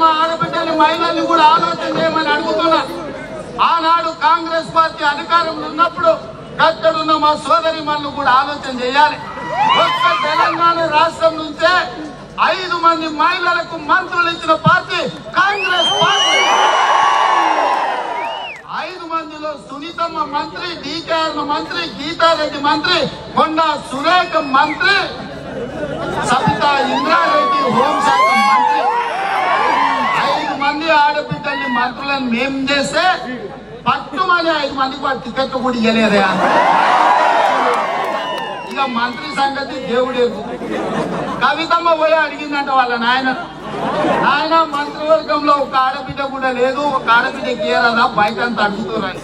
మా ఆడబిడ్డలు మహిళల్ని కూడా ఆలోచన చేయమని అడుగుతున్నా. ఆనాడు కాంగ్రెస్ పార్టీ అధికారంలో ఉన్నప్పుడు అక్కడున్న మా సోదరి మనులు కూడా ఆలోచన చేయాలి. ఒక్క తెలంగాణ రాష్ట్రం నుంచే ఐదు మంది మహిళలకు మంత్రులు ఇచ్చిన పార్టీ కాంగ్రెస్ పార్టీ. ఐదు మందిలో సునీతమ్మ మంత్రి డికేఆర్ మంత్రి గీతారెడ్డి మంత్రి కొండా సురేఖ మంత్రి సబితా ఇంద్రారెడ్డి హోంశాఖ మంత్రి ఐదు మంది ఆడబిడ్డల్ని మంత్రులను మేం చేస్తే పట్టుమని ఐదు మందికి వాడు టికెట్ కూడా ఇవ్వలేదా ఇక మంత్రి సంగతి దేవుడే కవితమ్మ పోయి అడిగిందంట వాళ్ళ నాయన ఆయన మంత్రివర్గంలో ఒక ఆడబిడ్డ కూడా లేదు ఒక ఆడబిడ్డ గీయరాదా బయట అంతా అడుగుతున్నాను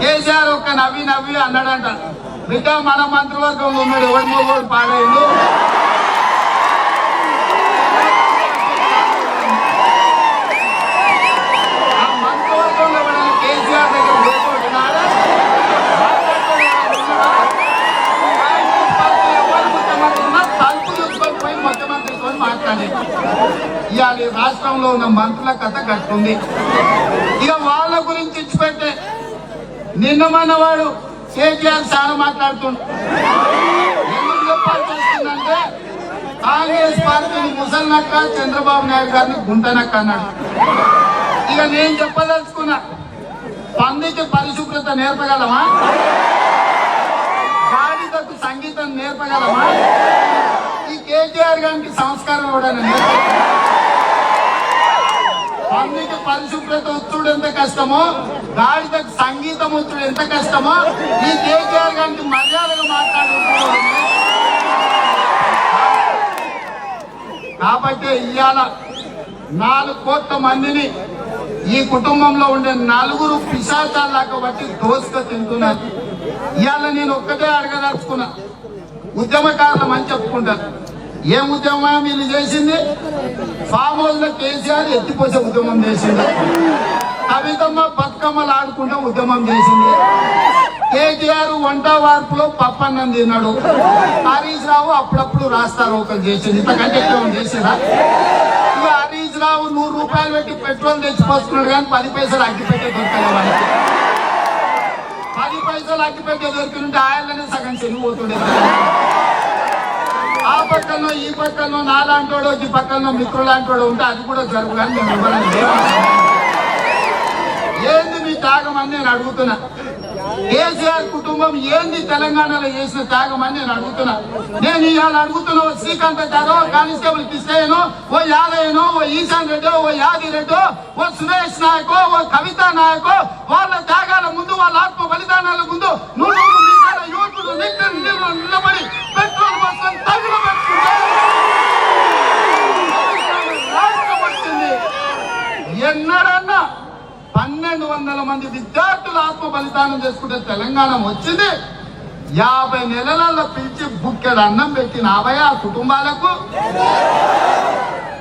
కేసీఆర్ ఒక నవ్వి నవ్వి అన్నాడంట బిడ్డ మన మంత్రివర్గంలో ఉన్నాడు ఎవరి మొగోడు పాడైండు. కానీ ఇవాళ రాష్ట్రంలో ఉన్న మంత్రుల కథ కట్టుంది ఇక వాళ్ళ గురించి ఇచ్చిపెట్టే నిన్న మనవాడు కేటీఆర్ చాలా మాట్లాడుతుండు. ఎందుకు కాంగ్రెస్ పార్టీని ముసలినక్క చంద్రబాబు నాయుడు గారిని గుంటనక్క అన్నాడు. ఇక నేను చెప్పదలుచుకున్నా పందికి పరిశుభ్రత నేర్పగలమా? గాడిదకు సంగీతం నేర్పగలమా? ఈ గారికి సంస్కారం ఇవ్వడానండి పందికి పరిశుభ్రత వచ్చుడు ఎంత కష్టమో గాడిదకు సంగీతం వచ్చుడు ఎంత కష్టమో ఈ కేటీఆర్ గారికి మర్యాదగా మాట్లాడుతున్నాడు కాబట్టి ఇవాళ నాలుగు కోట్ల మందిని ఈ కుటుంబంలో ఉండే నలుగురు పిశాచాలాగా బట్టి దోసుగా తింటున్నారు. ఇవాళ నేను ఒక్కటే అడగదలుచుకున్నా ఉద్యమకారులం అని చెప్పుకుంటారు ఏ ఉద్యమం వీళ్ళు చేసింది? ఫామ్ హౌస్లో కేసీఆర్ ఎత్తిపోసే ఉద్యమం చేసింది కవితమ్మ బతుకమ్మలు ఆడుకుంటూ ఉద్యమం చేసింది. కేటీఆర్ వంట వార్పులో పప్పన్నం తిన్నాడు. హరీష్ రావు అప్పుడప్పుడు రాస్తారు ఒక చేసింది ఇంతకంటే ఎక్కువ చేసిందా ఇక హరీష్ రావు నూరు రూపాయలు పెట్టి పెట్రోల్ తెచ్చిపోతున్నాడు కానీ పది పైసలు అగ్గి పెట్టే దొరకలే వాళ్ళకి పది పైసలు అగ్గి పెట్టే దొరికింటే ఆయననే సగం చెల్లిపోతుండే. ఆ పక్కన ఈ పక్కన నాలాంటోడు ఈ పక్కన మిత్రులాంటోడు ఉంటే అది కూడా జరుగుదని నేను ఏంది మీ త్యాగం అని నేను అడుగుతున్నా? కేసీఆర్ కుటుంబం ఏంది తెలంగాణలో చేసిన త్యాగం అని నేను అడుగుతున్నా? నేను ఇవాళ అడుగుతున్నా ఓ శ్రీకాంత్ గారు కానిస్టేబుల్ కిష్టయ్యను ఓ యాదయ్యను ఓ ఈశాన్ రెడ్డి ఓ యాది రెడ్డి ఓ సురేష్ నాయకో ఓ కవిత నాయకో వాళ్ళ త్యాగాల ముందు వాళ్ళ ఆత్మ బలిదానాల ముందు నువ్వు యువకుడు నిలబడి పెట్రోల్ వందల మంది విద్యార్థులు ఆత్మ బలిదానం చేసుకుంటే తెలంగాణ వచ్చింది. యాభై నెలలలో పిలిచి బుక్కెడు అన్నం పెట్టిన అవయ ఆ కుటుంబాలకు.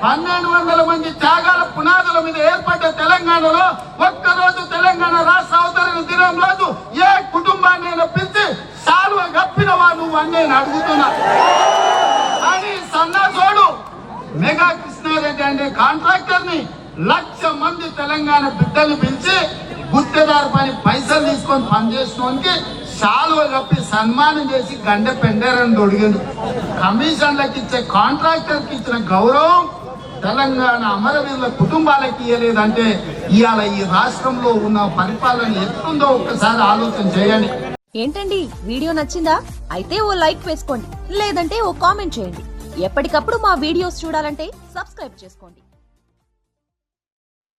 పన్నెండు వందల మంది త్యాగాల పునాదుల మీద ఏర్పడ్డ తెలంగాణలో ఒక్కరోజు తెలంగాణ రాష్ట్ర అవతరణ దినం రోజు ఏ కుటుంబాన్ని పిలిచి సాల్వ గప్పినవా నువ్వు అని నేను అడుగుతున్నా. అని సన్నాసోడు మెగా కృష్ణారెడ్డి అనే కాంట్రాక్టర్ని లక్ష మంది తెలంగాణ బిడ్డలు పిలిచి గుత్తేదారు పని పైసలు తీసుకొని పనిచేసినోనికి శాలువ కప్పి సన్మానం చేసి గండ పెండారని తొడిగిండు కమిషన్లకు ఇచ్చే కాంట్రాక్టర్కి ఇచ్చిన గౌరవం తెలంగాణ అమరవీరుల కుటుంబాలకి ఇవ్వలేదంటే ఇవాళ ఈ రాష్ట్రంలో ఉన్న పరిపాలన ఎట్లుందో ఒక్కసారి ఆలోచన చేయండి. ఏంటండి? వీడియో నచ్చిందా? అయితే ఓ లైక్ వేసుకోండి. లేదంటే ఓ కామెంట్ చేయండి. ఎప్పటికప్పుడు మా వీడియోస్ చూడాలంటే సబ్స్క్రైబ్ చేసుకోండి.